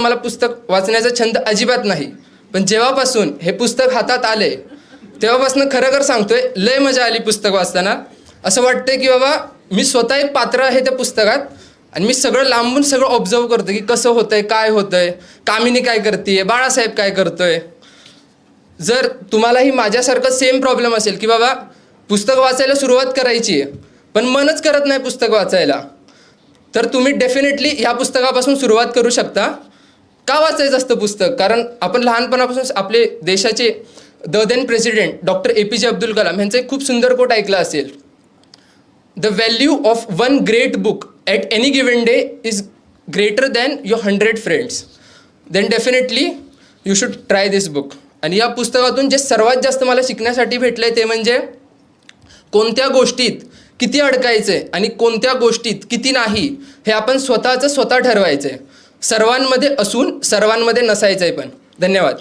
मला पुस्तक वाचण्याचा छंद अजिबात नाही. पण जेव्हापासून हे पुस्तक हातात आले तेव्हापासून खरं खर सांगतोय लय मजा आली पुस्तक वाचताना. असं वाटतंय की बाबा मी स्वतः एक पात्र आहे त्या पुस्तकात आणि मी सगळं लांबून सगळं ऑब्झर्व करतो की कसं होतंय काय होतंय कामिनी काय करते बाळासाहेब काय करतोय. जर तुम्हालाही माझ्यासारखं सेम प्रॉब्लेम असेल की बाबा पुस्तक वाचायला सुरुवात करायची आहे पण मनच करत नाही पुस्तक वाचायला तर तुम्ही डेफिनेटली ह्या पुस्तकापासून सुरुवात करू शकता. का वाचायचं असतं पुस्तक? कारण आपण लहानपणापासून आपले देशाचे the then president doctor A P J Abdul Kalam यांचं एक खूप सुंदर कोट ऐकलं असेल. The value of one great book at any given day is greater than your hundred friends then definitely you should try this book आणि या पुस्तकातून जे सर्वात जास्त मला शिकण्यासाठी भेटलं आहे ते म्हणजे कोणत्या गोष्टीत किती अडकायचं आहे आणि कोणत्या गोष्टीत किती नाही हे आपण स्वतःचं स्वतः ठरवायचं आहे सर्वांमध्ये असून सर्वांमध्ये नसायचं आहे पण. धन्यवाद.